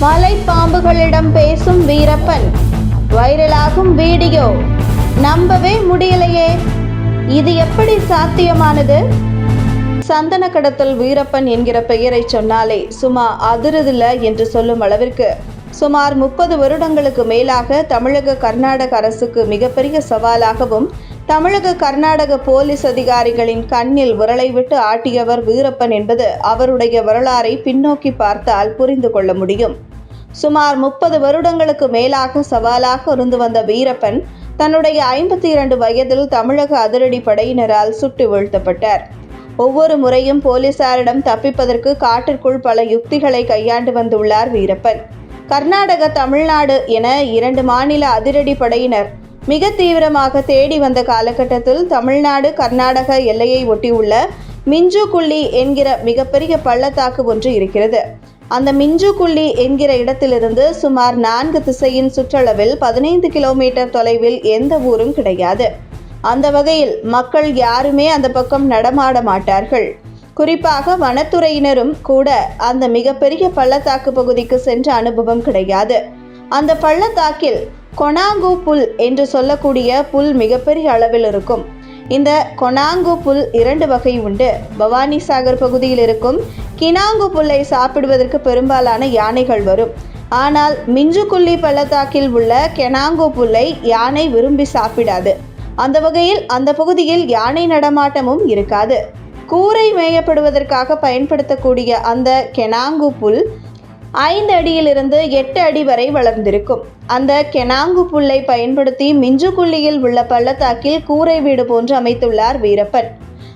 மலை பாம்புகளிடம் பேசும் வீரப்பன். வைரலாகும் வீடியோ. நம்பவே முடியலையே. இது எப்படி சாத்தியமானது? சந்தன கடத்தல் வீரப்பன் என்கிற பெயரை சொன்னாலே சும்மா அதிரதில்ல என்று சொல்லும் அளவிற்கு. சுமார் முப்பது வருடங்களுக்கு மேலாக தமிழக கர்நாடக அரசுக்கு மிகப்பெரிய சவாலாகவும் தமிழக கர்நாடக போலீஸ் அதிகாரிகளின் கண்ணில் விரலை விட்டு ஆட்டியவர் வீரப்பன் என்பது அவருடைய வரலாறை பின்னோக்கி பார்த்தால் புரிந்து கொள்ள முடியும். சுமார் முப்பது வருடங்களுக்கு மேலாக சவாலாக இருந்து வந்த வீரப்பன் தன்னுடைய ஐம்பத்தி இரண்டு வயதில் தமிழக அதிரடி படையினரால் சுட்டு வீழ்த்தப்பட்டார். ஒவ்வொரு முறையும் போலீசாரிடம் தப்பிப்பதற்கு காட்டிற்குள் பல யுக்திகளை கையாண்டு வந்துள்ளார் வீரப்பன். கர்நாடக தமிழ்நாடு என இரண்டு மாநில அதிரடி படையினர் மிக தீவிரமாக தேடி வந்த காலகட்டத்தில் தமிழ்நாடு கர்நாடக எல்லையை ஒட்டியுள்ள மிஞ்சு குள்ளி என்கிற மிகப்பெரிய பள்ளத்தாக்கு ஒன்று இருக்கிறது. அந்த மிஞ்சுகுள்ளி என்கிற இடத்திலிருந்து சுமார் நான்கு திசையின் சுற்றளவில் பதினைந்து கிலோமீட்டர் தொலைவில் எந்த ஊரும் கிடையாது. அந்த வகையில் மக்கள் யாருமே அந்த பக்கம் நடமாட மாட்டார்கள். குறிப்பாக வனத்துறையினரும் கூட அந்த மிகப்பெரிய பள்ளத்தாக்கு பகுதிக்கு சென்ற அனுபவம் கிடையாது. அந்த பள்ளத்தாக்கில் கொனாங்கு புல் என்று சொல்லக்கூடிய புல் மிகப்பெரிய அளவில் இருக்கும். இந்த கொனாங்கு புல் இரண்டு வகை உண்டு. பவானி சாகர் பகுதியில் இருக்கும் கினாங்கு புல்லை சாப்பிடுவதற்கு பெரும்பாலான யானைகள் வரும். ஆனால் மிஞ்சுக்குள்ளி பள்ளத்தாக்கில் உள்ள கெனாங்கு புல்லை யானை விரும்பி சாப்பிடாது. அந்த வகையில் அந்த பகுதியில் யானை நடமாட்டமும் இருக்காது. கூரை மேயப்படுவதற்காக பயன்படுத்தக்கூடிய அந்த கெனாங்கு புல் ஐந்து அடியிலிருந்து எட்டு அடி வரை வளர்ந்திருக்கும். அந்த கெனாங்கு புல்லை பயன்படுத்தி மிஞ்சுக்குள்ளியில் உள்ள பள்ளத்தாக்கில் கூரை வீடு போன்று அமைத்துள்ளார் வீரப்பன்.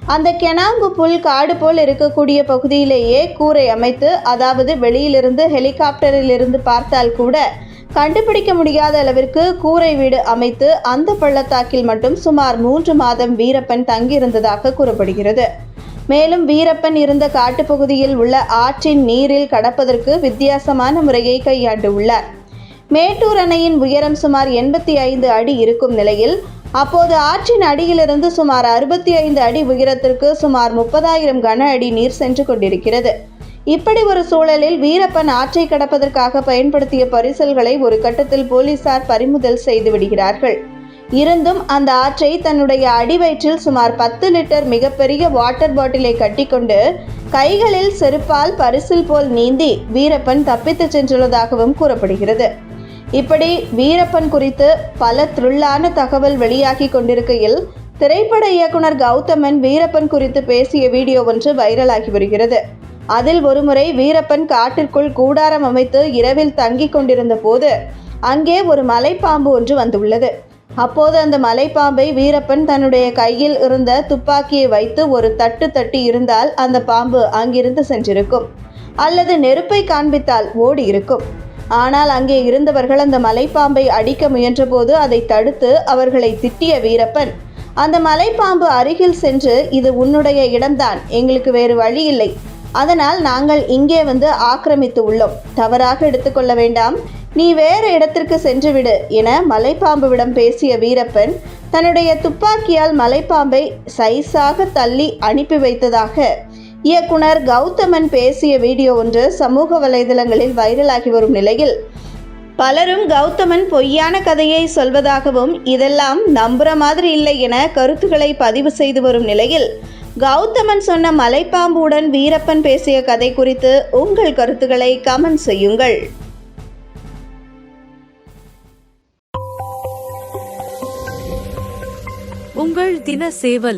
அந்த கெனாங்கு புல் காடு போல் இருக்கக்கூடிய பகுதியிலேயே கூரை அமைத்து அதாவது வெளியிலிருந்து ஹெலிகாப்டரிலிருந்து பார்த்தால் கூட கண்டுபிடிக்க முடியாத அளவிற்கு கூரை வீடு அமைத்து அந்த பள்ளத்தாக்கில் மட்டும் சுமார் மூன்று மாதம் வீரப்பன் தங்கியிருந்ததாக கூறப்படுகிறது. மேலும் வீரப்பன் இருந்த காட்டுப்பகுதியில் உள்ள ஆற்றின் நீரில் கடப்பதற்கு வித்தியாசமான முறையை கையாண்டுள்ளார். மேட்டூர் அணையின் உயரம் சுமார் எண்பத்தி ஐந்து அடி இருக்கும் நிலையில் அப்போது ஆற்றின் அடியிலிருந்து சுமார் அறுபத்தி ஐந்து அடி உயரத்திற்கு சுமார் முப்பதாயிரம் கன அடி நீர் சென்று கொண்டிருக்கிறது. இப்படி ஒரு சூழலில் வீரப்பன் ஆற்றை கடப்பதற்காக பயன்படுத்திய பரிசல்களை ஒரு கட்டத்தில் போலீசார் பறிமுதல் செய்து விடுகிறார்கள். இருந்தும் அந்த ஆற்றை தன்னுடைய அடிவயிற்றில் சுமார் பத்து லிட்டர் மிகப்பெரிய வாட்டர் பாட்டிலை கட்டிக்கொண்டு கைகளில் செருப்பால் பரிசில் போல் நீந்தி வீரப்பன் தப்பித்துச் சென்றுள்ளதாகவும் கூறப்படுகிறது. இப்படி வீரப்பன் குறித்து பல த்ரில்லான தகவல் வெளியாகி கொண்டிருக்கையில் திரைப்பட இயக்குனர் கௌதமன் வீரப்பன் குறித்து பேசிய வீடியோ ஒன்று வைரலாகி வருகிறது. அதில் ஒருமுறை வீரப்பன் காட்டிற்குள் கூடாரம் அமைத்து இரவில் தங்கிக் கொண்டிருந்த போது அங்கே ஒரு மலைப்பாம்பு ஒன்று வந்துள்ளது. அப்போது அந்த மலைப்பாம்பை வீரப்பன் தன்னுடைய கையில் இருந்த துப்பாக்கியை வைத்து ஒரு தட்டு தட்டி இருந்தால் அந்த பாம்பு அங்கிருந்து சென்றிருக்கும். அல்லது நெருப்பை காண்பித்தால் ஓடி இருக்கும். ஆனால் அங்கே இருந்தவர்கள் அந்த மலைப்பாம்பை அடிக்க முயன்றபோது அதை தடுத்து அவர்களை திட்டிய வீரப்பன் அந்த மலைப்பாம்பு அருகில் சென்று இது உன்னுடைய இடம்தான் எங்களுக்கு வேறு வழி இல்லை அதனால் நாங்கள் இங்கே வந்து ஆக்கிரமித்து உள்ளோம். தவறாக எடுத்துக்கொள்ள வேண்டாம். நீ வேறு இடத்திற்கு சென்றுவிடு என மலைப்பாம்புவிடம் பேசிய வீரப்பன் தன்னுடைய துப்பாக்கியால் மலைப்பாம்பை சைஸாக தள்ளி அனுப்பி வைத்ததாக இயக்குனர் கௌதமன் பேசிய வீடியோ ஒன்று சமூக வலைதளங்களில் வைரலாகி வரும் நிலையில். பலரும் கௌதமன் பொய்யான கதையை சொல்வதாகவும் இதெல்லாம் நம்புற மாதிரி இல்லை என கருத்துக்களை பதிவு செய்து வரும் நிலையில் கௌதமன் சொன்ன மலைப்பாம்புடன் வீரப்பன் பேசிய கதை குறித்து உங்கள் கருத்துக்களை கமெண்ட் செய்யுங்கள். உங்கள் தின சேவல்